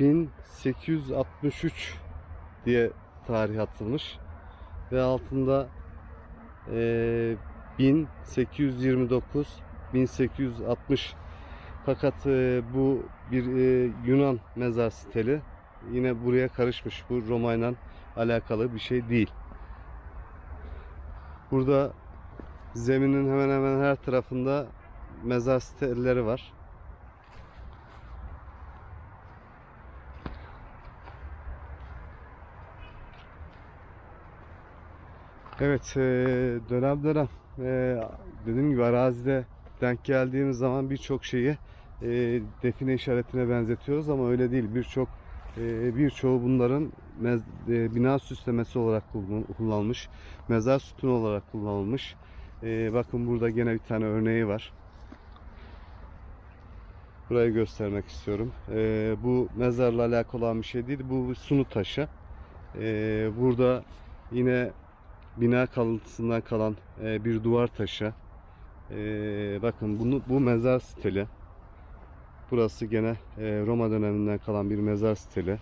1863 diye tarih atılmış ve altında eee 1829 1860 fakat eee, bu bir eee, Yunan mezar steli yine buraya karışmış bu Roma ile alakalı bir şey değil. Burada zeminin hemen hemen her tarafında mezar stelleri var. Evet, eee, dönem dönem eee, dediğim gibi arazide denk geldiğimiz zaman birçok şeyi eee, define işaretine benzetiyoruz ama öyle değil. Birçok eee, birçoğu bunların mez- eee, bina süslemesi olarak kullan- kullanılmış, mezar sütunu olarak kullanılmış. Bakın burada gene bir tane örneği var. Burayı göstermek istiyorum. Bu mezarla alakalı olan bir şey değil. Bu sunu taşı. Burada yine bina kalıntısından kalan e, bir duvar taşı. E, bakın bunu bu mezar stili. Burası gene e, Roma döneminden kalan bir mezar stili.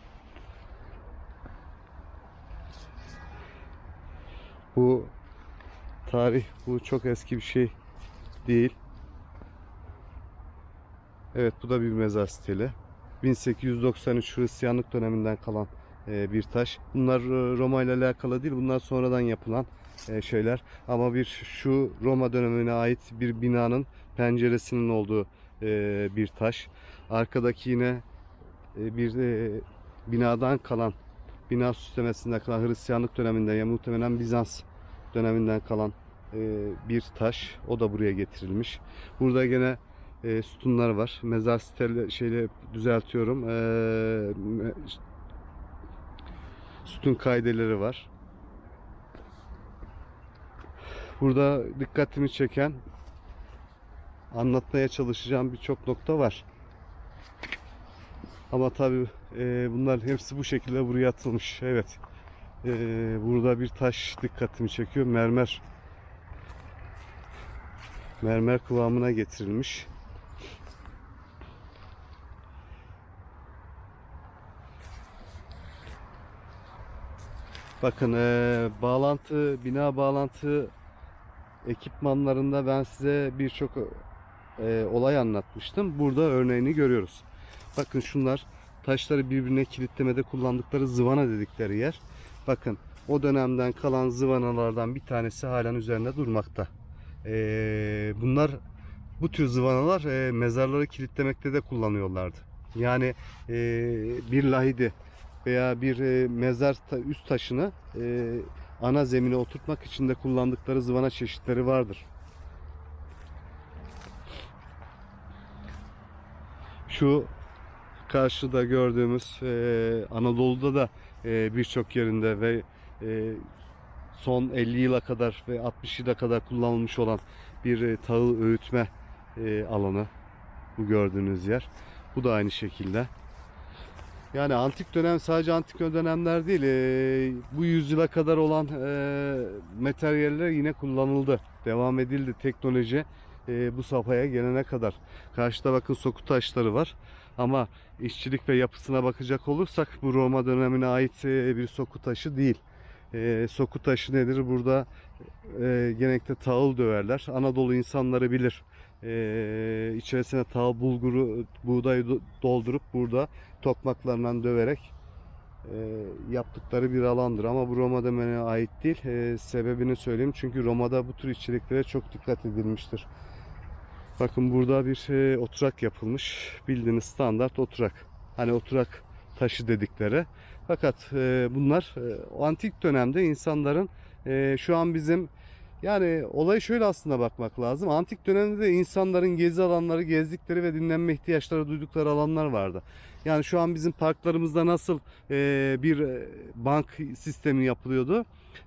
Bu tarih bu çok eski bir şey değil. Evet bu da bir mezar stili. 1893 Hristiyanlık döneminden kalan bir taş. Bunlar e, Roma ile alakalı değil. Bunlar sonradan yapılan e, şeyler. Ama bir şu Roma dönemine ait bir binanın penceresinin olduğu e, bir taş. Arkadaki yine e, bir e, binadan kalan bina süslemesinden kalan Hristiyanlık döneminden ya muhtemelen Bizans döneminden kalan e, bir taş. O da buraya getirilmiş. Burada gene e, sütunlar var. Mezar steli şeyle düzeltiyorum. E, sütun kaideleri var. Burada dikkatimi çeken anlatmaya çalışacağım birçok nokta var. Ama tabi bunlar hepsi bu şekilde buraya atılmış. Evet. E, burada bir taş dikkatimi çekiyor. Mermer mermer kıvamına getirilmiş. Bakın eee, bağlantı, bina bağlantı ekipmanlarında ben size birçok eee, olay anlatmıştım. Burada örneğini görüyoruz. Bakın şunlar taşları birbirine kilitlemede kullandıkları zıvana dedikleri yer. Bakın o dönemden kalan zıvanalardan bir tanesi halen üzerinde durmakta. Eee, bunlar bu tür zıvanalar eee, mezarları kilitlemekte de kullanıyorlardı. Yani eee, bir lahidi veya bir e, mezar üst taşını e, ana zemine oturtmak için de kullandıkları zıvana çeşitleri vardır. Şu karşıda gördüğümüz e, Anadolu'da da birçok yerinde ve son 50 yıla kadar ve 60 yıla kadar kullanılmış olan bir tahıl öğütme alanı bu gördüğünüz yer. Bu da aynı şekilde. Yani antik dönem sadece antik dönemler değil, eee, bu yüzyıla kadar olan eee, materyaller yine kullanıldı. Devam edildi teknoloji eee, bu safhaya gelene kadar. Karşıda bakın soku taşları var. Ama işçilik ve yapısına bakacak olursak bu Roma dönemine ait eee, bir soku taşı değil. Eee soku taşı nedir? Burada eee genellikle tahıl döverler. Anadolu insanları bilir. Eee içerisine tahıl bulguru, buğdayı do- doldurup burada tokmaklarından döverek e, yaptıkları bir alandır. Ama bu Roma dönemine ait değil. E, sebebini söyleyeyim. Çünkü Roma'da bu tür içeriklere çok dikkat edilmiştir. Bakın burada bir e, oturak yapılmış. Bildiğiniz standart oturak. Hani oturak taşı dedikleri. Fakat e, bunlar e, antik dönemde insanların e, şu an bizim yani olay şöyle aslında bakmak lazım. Antik dönemde de insanların gezi alanları, gezdikleri ve dinlenme ihtiyaçları duydukları alanlar vardı. Yani şu an bizim parklarımızda nasıl e, bir bank sistemi yapılıyordu.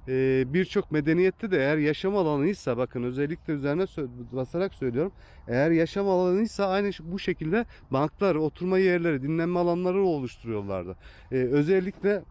E, Birçok medeniyette de eğer yaşam alanıysa bakın özellikle üzerine basarak söylüyorum. Eğer yaşam alanıysa aynı bu şekilde banklar, oturma yerleri, dinlenme alanları oluşturuyorlardı. E, özellikle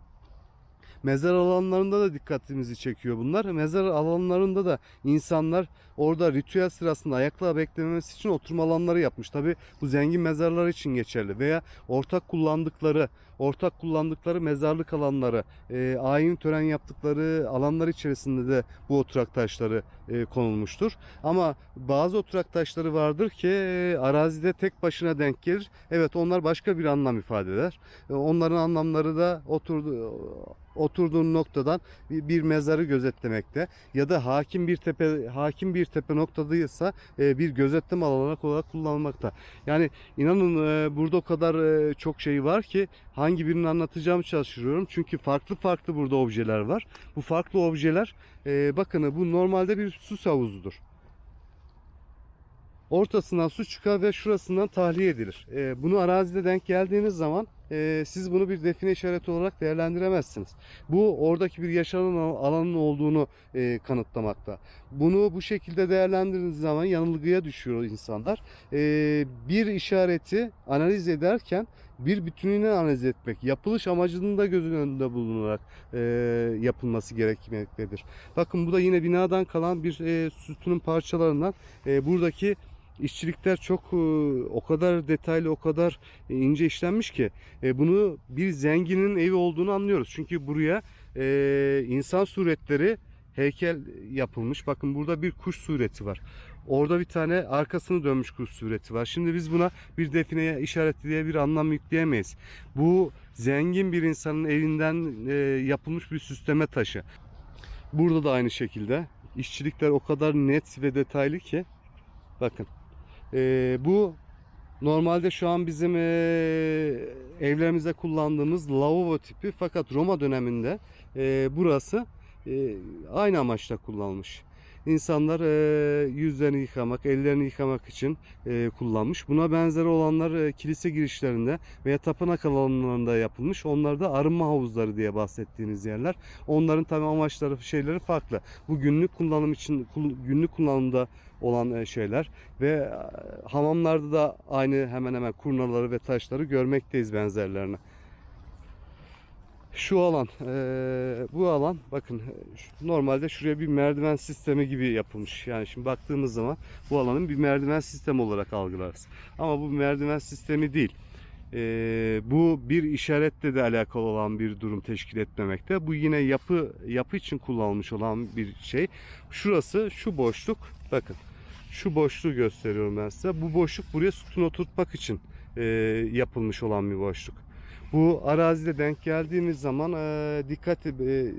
Mezar alanlarında da dikkatimizi çekiyor bunlar. Mezar alanlarında da insanlar orada ritüel sırasında ayakla beklememesi için oturma alanları yapmış. Tabi bu zengin mezarlar için geçerli veya ortak kullandıkları ortak kullandıkları mezarlık alanları, e, ayin tören yaptıkları alanlar içerisinde de bu oturak taşları e, konulmuştur. Ama bazı oturak taşları vardır ki e, arazide tek başına denk gelir. Evet onlar başka bir anlam ifade eder. E, onların anlamları da oturdu oturduğun noktadan bir, bir mezarı gözetlemekte ya da hakim bir tepe hakim bir tepe noktadaysa e, bir gözetleme alanı olarak kullanılmakta. Yani inanın e, burada o kadar e, çok şey var ki hangi birini anlatacağım çalışıyorum. Çünkü farklı farklı burada objeler var. Bu farklı objeler e, bakın bu normalde bir su havuzudur. Ortasından su çıkar ve şurasından tahliye edilir. E, bunu arazide denk geldiğiniz zaman e, siz bunu bir define işareti olarak değerlendiremezsiniz. Bu oradaki bir yaşanan alanın olduğunu e, kanıtlamakta. Bunu bu şekilde değerlendirdiğiniz zaman yanılgıya düşüyor insanlar. E, bir işareti analiz ederken bir bütününü analiz etmek, yapılış amacının da gözün önünde bulunarak e, yapılması gerekmektedir. Bakın bu da yine binadan kalan bir e, sütunun parçalarından e, buradaki işçilikler çok e, o kadar detaylı, o kadar ince işlenmiş ki e, bunu bir zenginin evi olduğunu anlıyoruz. Çünkü buraya e, insan suretleri heykel yapılmış. Bakın burada bir kuş sureti var. Orada bir tane arkasını dönmüş kuş sureti var. Şimdi biz buna bir defineye işareti diye bir anlam yükleyemeyiz. Bu zengin bir insanın evinden e, yapılmış bir süsleme taşı. Burada da aynı şekilde işçilikler o kadar net ve detaylı ki bakın e, bu normalde şu an bizim e, evlerimizde kullandığımız lavabo tipi fakat Roma döneminde e, burası e, aynı amaçla kullanılmış. İnsanlar e, yüzlerini yıkamak, ellerini yıkamak için e, kullanmış. Buna benzer olanlar e, kilise girişlerinde veya tapınak alanlarında yapılmış. Onlar da arınma havuzları diye bahsettiğiniz yerler. Onların tabi amaçları, şeyleri farklı. Bu günlük kullanım için günlük kullanımda olan e, şeyler ve e, hamamlarda da aynı hemen hemen kurnaları ve taşları görmekteyiz benzerlerini. Şu alan, e, bu alan bakın normalde şuraya bir merdiven sistemi gibi yapılmış. Yani şimdi baktığımız zaman bu alanın bir merdiven sistemi olarak algılarız. Ama bu merdiven sistemi değil. E, bu bir işaretle de alakalı olan bir durum teşkil etmemekte. Bu yine yapı yapı için kullanılmış olan bir şey. Şurası şu boşluk bakın. Şu boşluğu gösteriyorum ben size. Bu boşluk buraya sütun oturtmak için e, yapılmış olan bir boşluk. Bu arazide denk geldiğimiz zaman e, dikkat e,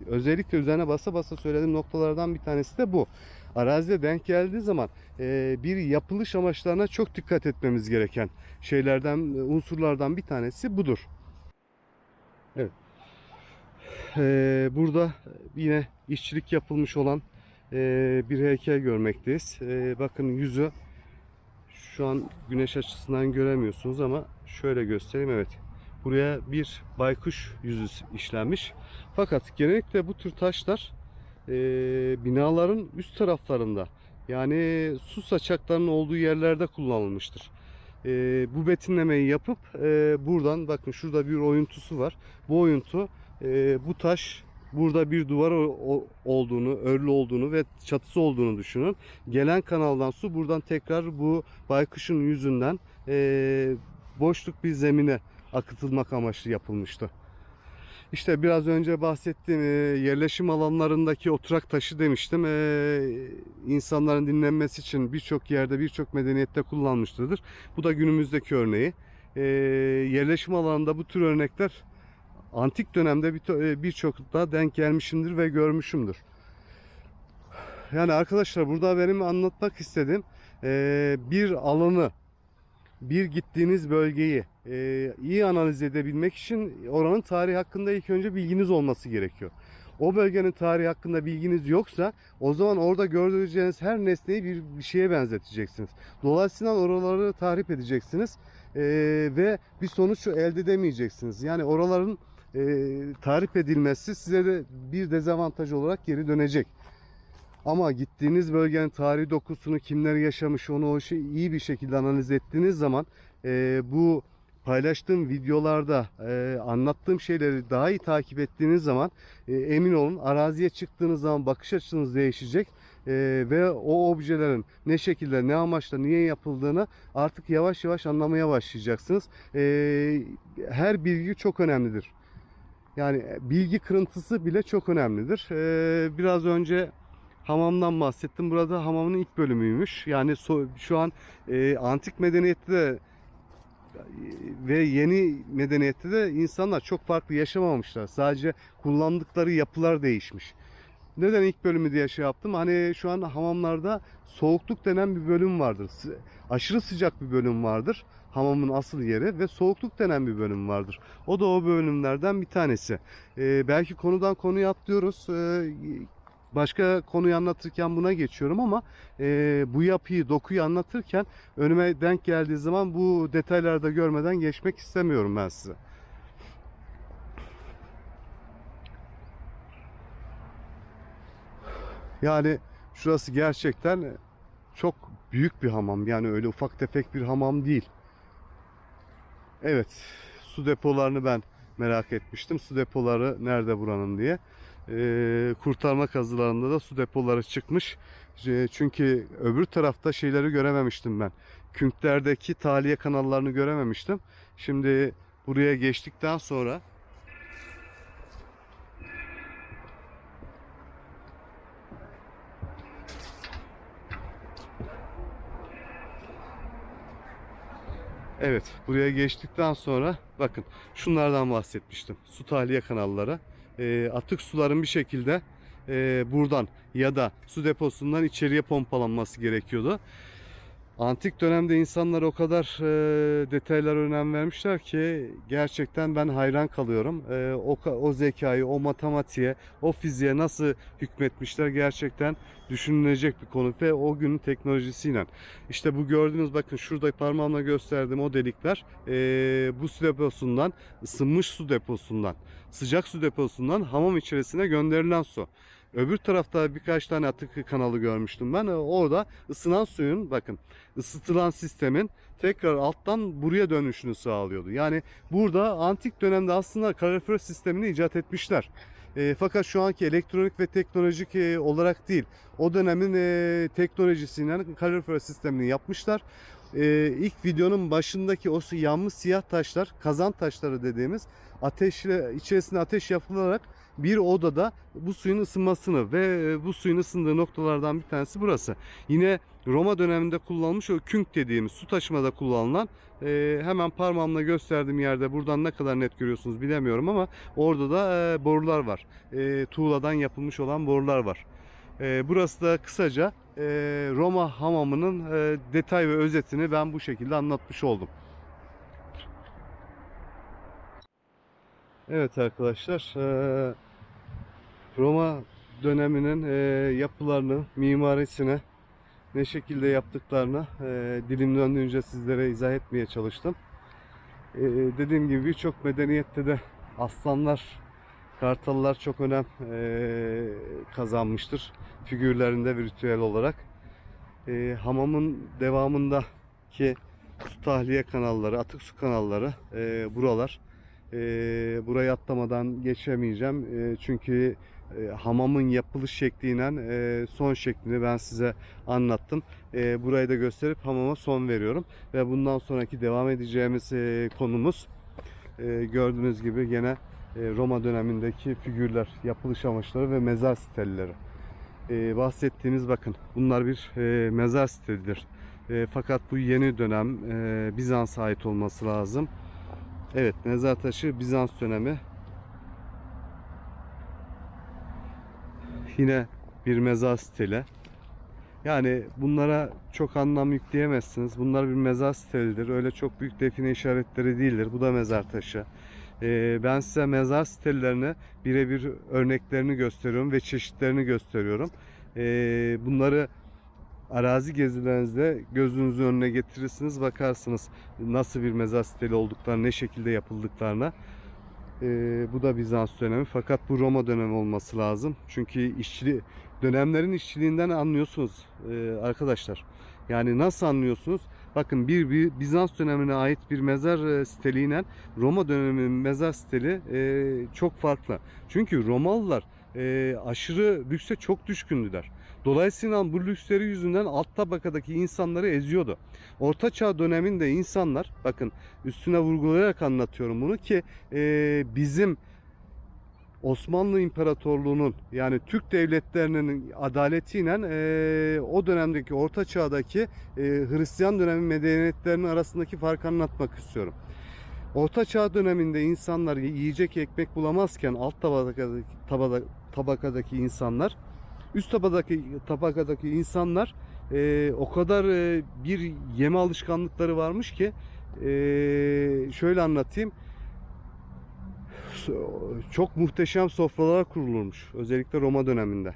özellikle üzerine basa basa söylediğim noktalardan bir tanesi de bu. Arazide denk geldiği zaman e, bir yapılış amaçlarına çok dikkat etmemiz gereken şeylerden, e, unsurlardan bir tanesi budur. Evet. E, burada yine işçilik yapılmış olan e, bir heykel görmekteyiz. E, bakın yüzü şu an güneş açısından göremiyorsunuz ama şöyle göstereyim evet. Buraya bir baykuş yüzü işlenmiş. Fakat genellikle bu tür taşlar e, binaların üst taraflarında yani su saçaklarının olduğu yerlerde kullanılmıştır. Bu betimlemeyi yapıp buradan bakın şurada bir oyuntusu var. Bu oyuntu bu taş burada bir duvar olduğunu, örlü olduğunu ve çatısı olduğunu düşünün. Gelen kanaldan su buradan tekrar bu baykuşun yüzünden e, boşluk bir zemine akıtılmak amaçlı yapılmıştı. İşte biraz önce bahsettiğim e, yerleşim alanlarındaki oturak taşı demiştim. E, insanların dinlenmesi için birçok yerde birçok medeniyette kullanmıştır. Bu da günümüzdeki örneği. E, yerleşim alanında bu tür örnekler antik dönemde bir- e, birçok da denk gelmişimdir ve görmüşümdür. Yani arkadaşlar burada benim anlatmak istediğim e, bir alanı bir gittiğiniz bölgeyi e, iyi analiz edebilmek için oranın tarihi hakkında ilk önce bilginiz olması gerekiyor. O bölgenin tarihi hakkında bilginiz yoksa o zaman orada göreceğiniz her nesneyi bir, bir şeye benzeteceksiniz. Dolayısıyla oraları tahrip edeceksiniz e, ve bir sonuç elde edemeyeceksiniz. Yani oraların e, tahrip edilmesi size de bir dezavantaj olarak geri dönecek. Ama gittiğiniz bölgenin tarihi dokusunu kimler yaşamış onu o şey iyi bir şekilde analiz ettiğiniz zaman e, bu paylaştığım videolarda e, anlattığım şeyleri daha iyi takip ettiğiniz zaman e, emin olun araziye çıktığınız zaman bakış açınız değişecek E, ve o objelerin ne şekilde ne amaçla niye yapıldığını artık yavaş yavaş anlamaya başlayacaksınız. E, her bilgi çok önemlidir. Yani bilgi kırıntısı bile çok önemlidir. E, biraz önce hamamdan bahsettim. Burada hamamın ilk bölümüymüş. Yani so- şu an e, antik medeniyette de ve yeni medeniyette de insanlar çok farklı yaşamamışlar. Sadece kullandıkları yapılar değişmiş. Neden ilk bölümü diye şey yaptım? Hani şu an hamamlarda soğukluk denen bir bölüm vardır. Aşırı sıcak bir bölüm vardır. Hamamın asıl yeri ve soğukluk denen bir bölüm vardır. O da o bölümlerden bir tanesi. Ee, belki konudan konuya atlıyoruz. Ee, başka konuyu anlatırken buna geçiyorum ama e, bu yapıyı, dokuyu anlatırken önüme denk geldiği zaman bu detaylarda görmeden geçmek istemiyorum ben size. Yani şurası gerçekten çok büyük bir hamam. Yani öyle ufak tefek bir hamam değil. Evet, su depolarını ben merak etmiştim. Su depoları nerede buranın diye. Ee, kurtarma kazılarında da su depoları çıkmış. Ee, Çünkü öbür tarafta şeyleri görememiştim ben. Künklerdeki tahliye kanallarını görememiştim. Şimdi buraya geçtikten sonra Evet, buraya geçtikten sonra bakın şunlardan bahsetmiştim. Su tahliye kanalları. Ee, atık suların bir şekilde e, buradan ya da su deposundan içeriye pompalanması gerekiyordu. Antik dönemde insanlar o kadar e, detaylara önem vermişler ki gerçekten ben hayran kalıyorum. E, o, o zekayı, o matematiğe, o fiziğe nasıl hükmetmişler gerçekten düşünülecek bir konu ve o günün teknolojisiyle. İşte bu gördüğünüz bakın şurada parmağımla gösterdiğim o delikler e, bu su deposundan, ısınmış su deposundan, sıcak su deposundan hamam içerisine gönderilen su. Öbür tarafta birkaç tane atık kanalı görmüştüm ben. E, Orada ısınan suyun bakın ısıtılan sistemin tekrar alttan buraya dönüşünü sağlıyordu. Yani burada antik dönemde aslında kalorifer sistemini icat etmişler. E, fakat şu anki elektronik ve teknolojik e, olarak değil. O dönemin e, teknolojisiyle kalorifer sistemini yapmışlar. E, ilk videonun başındaki o yanmış siyah taşlar, kazan taşları dediğimiz ateşle içerisine ateş yapılarak bir odada bu suyun ısınmasını ve e, bu suyun ısındığı noktalardan bir tanesi burası. Yine Roma döneminde kullanılmış o künk dediğimiz su taşımada kullanılan e, hemen parmağımla gösterdiğim yerde buradan ne kadar net görüyorsunuz bilemiyorum ama orada da e, borular var. E, tuğladan yapılmış olan borular var. E, burası da kısaca e, Roma hamamının e, detay ve özetini ben bu şekilde anlatmış oldum. Evet arkadaşlar, e, Roma döneminin e, yapılarını, mimarisine ne şekilde yaptıklarını e, dilim döndüğünce sizlere izah etmeye çalıştım. E, dediğim gibi birçok medeniyette de aslanlar, kartallar çok önem e, kazanmıştır figürlerinde ve ritüel olarak. E, hamamın devamındaki su tahliye kanalları, atık su kanalları e, buralar. E, burayı atlamadan geçemeyeceğim. E, çünkü e, hamamın yapılış şekliyle e, son şeklini ben size anlattım. E, burayı da gösterip hamama son veriyorum. Ve bundan sonraki devam edeceğimiz e, konumuz e, gördüğünüz gibi gene e, Roma dönemindeki figürler, yapılış amaçları ve mezar sitelleri. E, bahsettiğimiz bakın bunlar bir e, mezar sitelidir. E, fakat bu yeni dönem e, Bizans'a ait olması lazım. Evet, mezar taşı Bizans dönemi. Yine bir mezar stili. Yani bunlara çok anlam yükleyemezsiniz. Bunlar bir mezar stilidir. Öyle çok büyük define işaretleri değildir. Bu da mezar taşı. Ee, ben size mezar stillerini birebir örneklerini gösteriyorum ve çeşitlerini gösteriyorum. Ee, bunları arazi gezilerinizde gözünüzün önüne getirirsiniz bakarsınız nasıl bir mezar stili olduklarını, ne şekilde yapıldıklarına. Ee, bu da Bizans dönemi fakat bu Roma dönemi olması lazım. Çünkü işçili dönemlerin işçiliğinden anlıyorsunuz ee, arkadaşlar. Yani nasıl anlıyorsunuz? Bakın bir, bir Bizans dönemine ait bir mezar e, stiliyle Roma döneminin mezar stili e, çok farklı. Çünkü Romalılar e, aşırı lükse çok düşkündüler. Dolayısıyla bu lüksleri yüzünden alt tabakadaki insanları eziyordu. Orta Çağ döneminde insanlar, bakın üstüne vurgulayarak anlatıyorum bunu ki e, bizim Osmanlı İmparatorluğu'nun yani Türk devletlerinin adaletiyle e, o dönemdeki Orta Çağ'daki e, Hristiyan dönemi medeniyetlerinin arasındaki farkı anlatmak istiyorum. Orta Çağ döneminde insanlar yiyecek ekmek bulamazken alt tabakadaki, tabakadaki insanlar üst tabakadaki tabakadaki insanlar e, o kadar e, bir yeme alışkanlıkları varmış ki e, şöyle anlatayım. Çok muhteşem sofralar kurulurmuş özellikle Roma döneminde.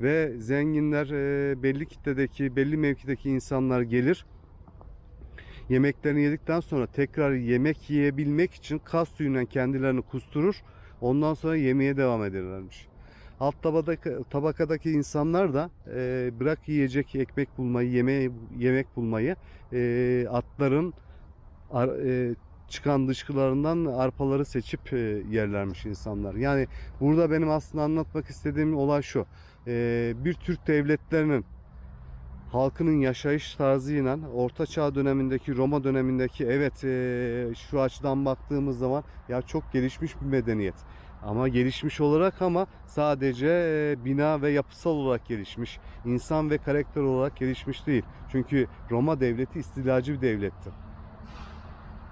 Ve zenginler e, belli kitledeki belli mevkideki insanlar gelir yemeklerini yedikten sonra tekrar yemek yiyebilmek için kas suyuyla kendilerini kusturur ondan sonra yemeğe devam ederlermiş. Alt tabakadaki, tabakadaki insanlar da e, bırak yiyecek ekmek bulmayı, yeme, yemek bulmayı e, atların ar, e, çıkan dışkılarından arpaları seçip e, yerlermiş insanlar. Yani burada benim aslında anlatmak istediğim olay şu. E, bir Türk devletlerinin halkının yaşayış tarzıyla Orta Çağ dönemindeki Roma dönemindeki evet e, şu açıdan baktığımız zaman ya çok gelişmiş bir medeniyet. Ama gelişmiş olarak ama sadece e, bina ve yapısal olarak gelişmiş. insan ve karakter olarak gelişmiş değil. Çünkü Roma devleti istilacı bir devletti.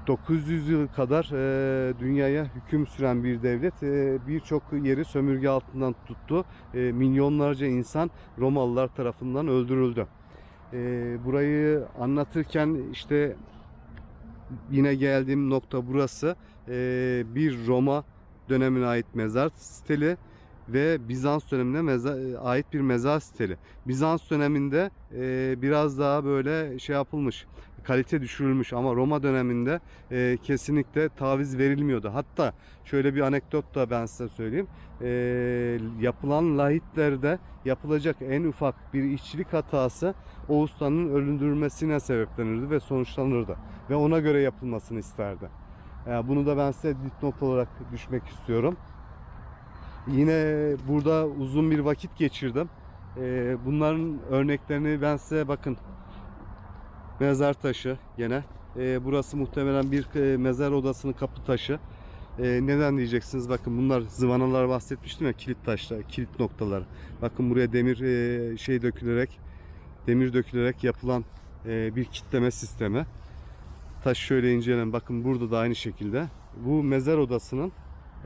900 yıl kadar e, dünyaya hüküm süren bir devlet e, birçok yeri sömürge altından tuttu. E, milyonlarca insan Romalılar tarafından öldürüldü. E, burayı anlatırken işte yine geldiğim nokta burası. E, bir Roma dönemine ait mezar stili ve Bizans dönemine meza- ait bir mezar stili. Bizans döneminde e, biraz daha böyle şey yapılmış, kalite düşürülmüş ama Roma döneminde e, kesinlikle taviz verilmiyordu. Hatta şöyle bir anekdot da ben size söyleyeyim. E, yapılan lahitlerde yapılacak en ufak bir işçilik hatası o ustanın öldürülmesine sebeplenirdi ve sonuçlanırdı. Ve ona göre yapılmasını isterdi. Yani bunu da ben size dipnot olarak düşmek istiyorum. Yine burada uzun bir vakit geçirdim. Ee, bunların örneklerini ben size bakın. Mezar taşı gene. Ee, burası muhtemelen bir e, mezar odasının kapı taşı. Ee, neden diyeceksiniz? Bakın bunlar zıvanalar bahsetmiştim ya kilit taşlar, kilit noktalar. Bakın buraya demir e, şey dökülerek, demir dökülerek yapılan e, bir kitleme sistemi. Taş şöyle inceleyin. Bakın burada da aynı şekilde. Bu mezar odasının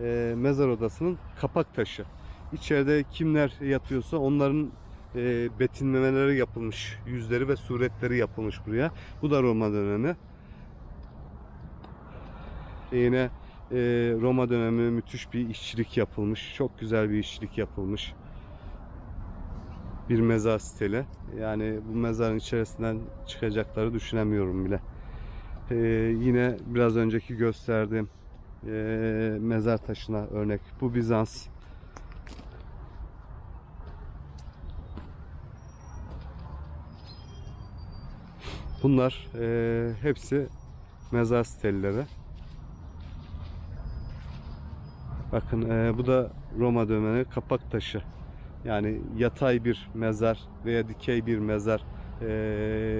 e, mezar odasının kapak taşı. İçeride kimler yatıyorsa onların e, betimlemeleri yapılmış. Yüzleri ve suretleri yapılmış buraya. Bu da Roma dönemi. Yine e, Roma dönemi müthiş bir işçilik yapılmış. Çok güzel bir işçilik yapılmış. Bir mezar stili. Yani bu mezarın içerisinden çıkacakları düşünemiyorum bile. Ee, yine biraz önceki gösterdiğim e, mezar taşına örnek. Bu Bizans. Bunlar e, hepsi mezar stelleri. Bakın e, bu da Roma dönemi kapak taşı. Yani yatay bir mezar veya dikey bir mezar e,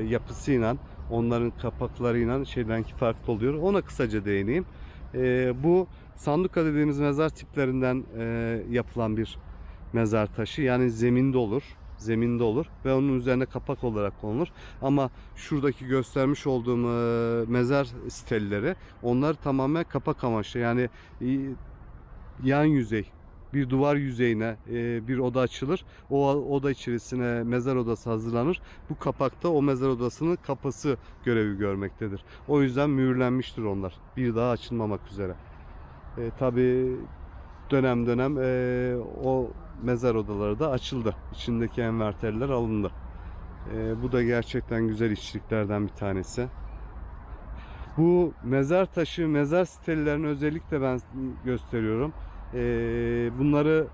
yapısıyla onların kapaklarıyla şeydenki farklı oluyor. Ona kısaca değineyim. E, bu sanduka dediğimiz mezar tiplerinden e, yapılan bir mezar taşı. Yani zeminde olur. Zeminde olur ve onun üzerine kapak olarak konulur. Ama şuradaki göstermiş olduğum e, mezar stelleri onlar tamamen kapak amaçlı. Yani yan yüzey bir duvar yüzeyine e, bir oda açılır. O oda içerisine mezar odası hazırlanır. Bu kapakta o mezar odasının kapısı görevi görmektedir. O yüzden mühürlenmiştir onlar. Bir daha açılmamak üzere. E, Tabi dönem dönem e, o mezar odaları da açıldı. İçindeki enverterler alındı. E, bu da gerçekten güzel işçiliklerden bir tanesi. Bu mezar taşı, mezar sitellerini özellikle ben gösteriyorum. Ee, bunları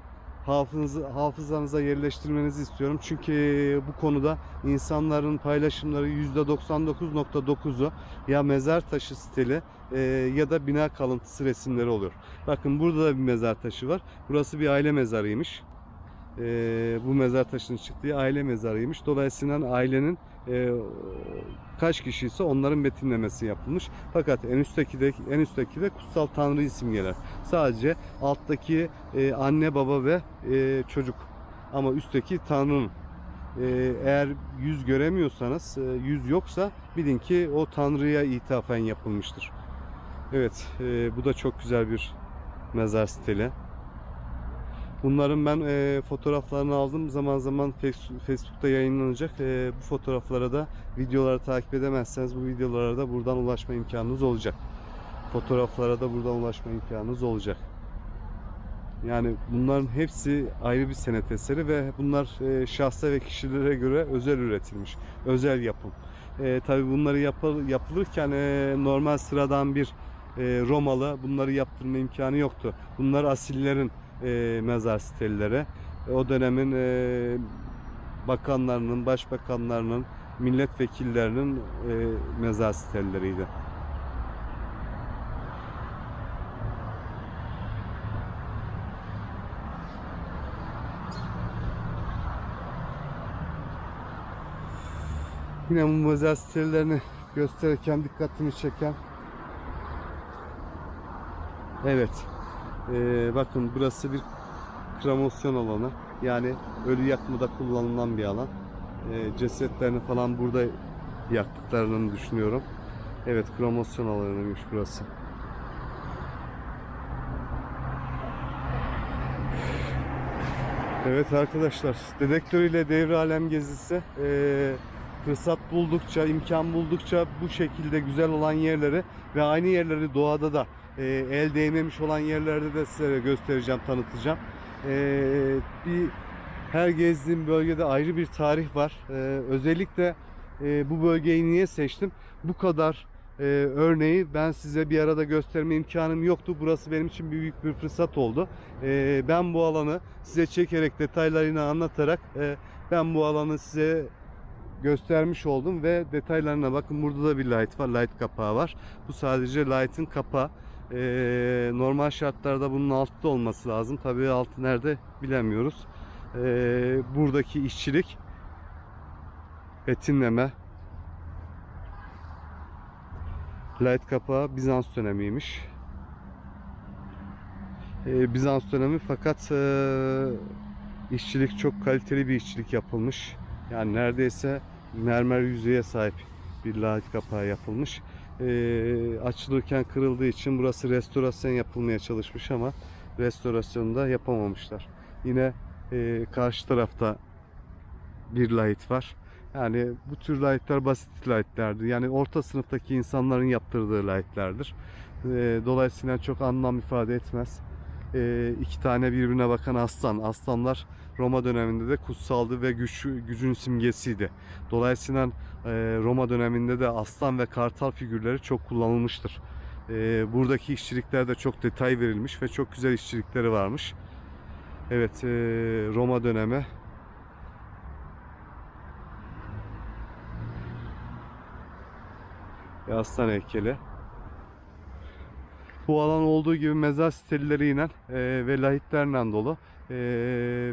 hafızanıza, hafızanıza yerleştirmenizi istiyorum. Çünkü bu konuda insanların paylaşımları %99.9'u ya mezar taşı stili e, ya da bina kalıntısı resimleri oluyor. Bakın burada da bir mezar taşı var. Burası bir aile mezarıymış. E, bu mezar taşının çıktığı aile mezarıymış. Dolayısıyla ailenin e, kaç kişiyse onların betimlemesi yapılmış. Fakat en üstteki de en üstteki de kutsal tanrı simgeler. Sadece alttaki e, anne baba ve e, çocuk. Ama üstteki tanrının. E, eğer yüz göremiyorsanız, e, yüz yoksa bilin ki o tanrıya ithafen yapılmıştır. Evet, e, bu da çok güzel bir mezar stili. Bunların ben e, fotoğraflarını aldım. Zaman zaman Face- Facebook'ta yayınlanacak. E, bu fotoğraflara da videoları takip edemezseniz bu videolara da buradan ulaşma imkanınız olacak. Fotoğraflara da buradan ulaşma imkanınız olacak. Yani bunların hepsi ayrı bir senet eseri ve bunlar e, şahsa ve kişilere göre özel üretilmiş. Özel yapım. E, tabii bunları yapıl- yapılırken e, normal sıradan bir e, Romalı bunları yaptırma imkanı yoktu. Bunlar asillerin e, mezar sitelleri. E, o dönemin e, bakanlarının, başbakanlarının, milletvekillerinin e, mezar sitelleriydi. Yine bu mezar sitelerini gösterirken dikkatimi çeken Evet. Ee, bakın burası bir kremosyon alanı. Yani ölü yakmada kullanılan bir alan. Ee, cesetlerini falan burada yaktıklarını düşünüyorum. Evet kremosyon alanıymış burası. Evet arkadaşlar, dedektör ile devre alem gezisi ee, fırsat buldukça, imkan buldukça bu şekilde güzel olan yerleri ve aynı yerleri doğada da e, el değmemiş olan yerlerde de size göstereceğim, tanıtacağım. E, bir her gezdiğim bölgede ayrı bir tarih var. E, özellikle e, bu bölgeyi niye seçtim? Bu kadar e, örneği ben size bir arada gösterme imkanım yoktu. Burası benim için büyük bir fırsat oldu. E, ben bu alanı size çekerek detaylarını anlatarak e, ben bu alanı size göstermiş oldum ve detaylarına bakın burada da bir light var. Light kapağı var. Bu sadece light'ın kapağı. Ee, normal şartlarda bunun altta olması lazım. Tabii altı nerede bilemiyoruz. Ee, buradaki işçilik betimleme light kapağı Bizans dönemiymiş. Ee, Bizans dönemi fakat ee, işçilik çok kaliteli bir işçilik yapılmış. Yani neredeyse mermer yüzeye sahip bir light kapağı yapılmış. Ee, açılırken kırıldığı için burası restorasyon yapılmaya çalışmış ama restorasyonu da yapamamışlar. Yine e, karşı tarafta bir light var. Yani bu tür lightlar basit lightlerdir. Yani orta sınıftaki insanların yaptırdığı lightlerdir. Ee, dolayısıyla çok anlam ifade etmez. Ee, iki tane birbirine bakan aslan. Aslanlar Roma döneminde de kutsaldı ve güç, gücün simgesiydi. Dolayısıyla e, Roma döneminde de aslan ve kartal figürleri çok kullanılmıştır. E, buradaki işçiliklerde çok detay verilmiş ve çok güzel işçilikleri varmış. Evet, e, Roma dönemi. Bir aslan heykeli. Bu alan olduğu gibi mezar stilleriyle e, ve lahitlerle dolu e,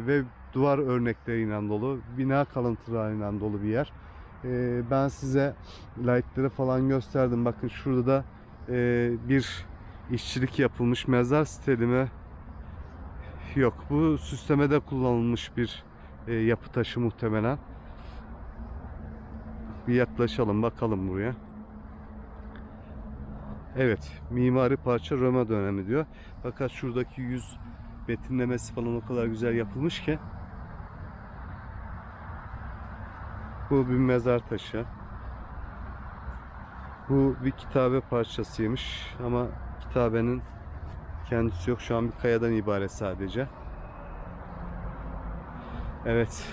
ve duvar örnekleriyle dolu, bina kalıntılarıyla dolu bir yer. E, ben size lightleri falan gösterdim. Bakın şurada da e, bir işçilik yapılmış mezar stili mi? Yok, bu süslemede kullanılmış bir e, yapı taşı muhtemelen. Bir yaklaşalım bakalım buraya. Evet, mimari parça Roma dönemi diyor. Fakat şuradaki yüz betimlemesi falan o kadar güzel yapılmış ki. Bu bir mezar taşı. Bu bir kitabe parçasıymış ama kitabenin kendisi yok. Şu an bir kayadan ibaret sadece. Evet.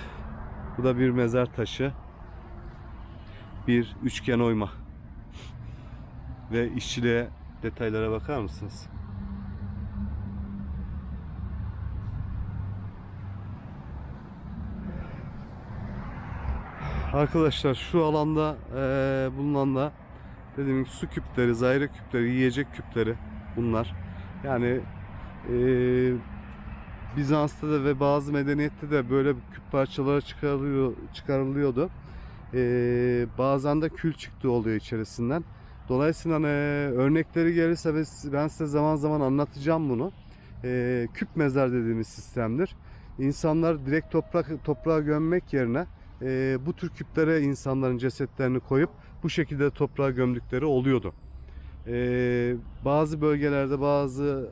Bu da bir mezar taşı. Bir üçgen oyma ve işçiliğe detaylara bakar mısınız? Arkadaşlar şu alanda e, bulunanla dediğim gibi su küpleri, zaire küpleri, yiyecek küpleri bunlar. Yani e, Bizans'ta da ve bazı medeniyette de böyle küp parçalara çıkarılıyor, çıkarılıyordu. E, bazen de kül çıktı oluyor içerisinden. Dolayısıyla eee, örnekleri gelirse ben size zaman zaman anlatacağım bunu. Eee, küp mezar dediğimiz sistemdir. İnsanlar direkt toprak toprağa gömmek yerine eee, bu tür küplere insanların cesetlerini koyup bu şekilde toprağa gömdükleri oluyordu. Eee, bazı bölgelerde bazı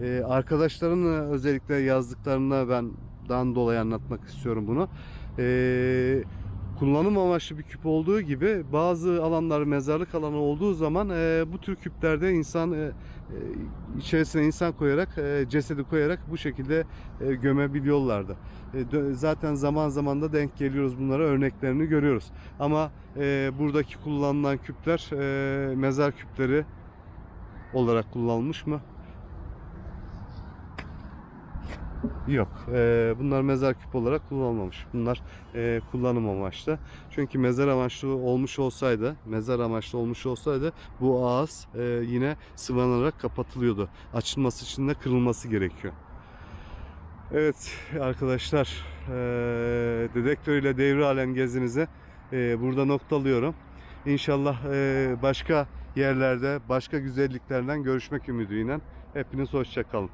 eee arkadaşlarımın özellikle yazdıklarına ben dan dolayı anlatmak istiyorum bunu. Eee, kullanım amaçlı bir küp olduğu gibi bazı alanlar mezarlık alanı olduğu zaman eee, bu tür küplerde insan eee, eee, içerisine insan koyarak eee, cesedi koyarak bu şekilde eee, gömebiliyorlardı. E, zaten zaman zaman da denk geliyoruz bunlara örneklerini görüyoruz. Ama eee, buradaki kullanılan küpler eee, mezar küpleri olarak kullanılmış mı? Yok. Eee, bunlar mezar küp olarak kullanılmamış. Bunlar eee, kullanım amaçlı. Çünkü mezar amaçlı olmuş olsaydı, mezar amaçlı olmuş olsaydı bu ağız eee, yine sıvanarak kapatılıyordu. Açılması için de kırılması gerekiyor. Evet arkadaşlar, eee dedektör ile devre alem gezimizi eee, burada noktalıyorum. İnşallah eee, başka yerlerde, başka güzelliklerden görüşmek ümidiyle. Hepiniz hoşça kalın.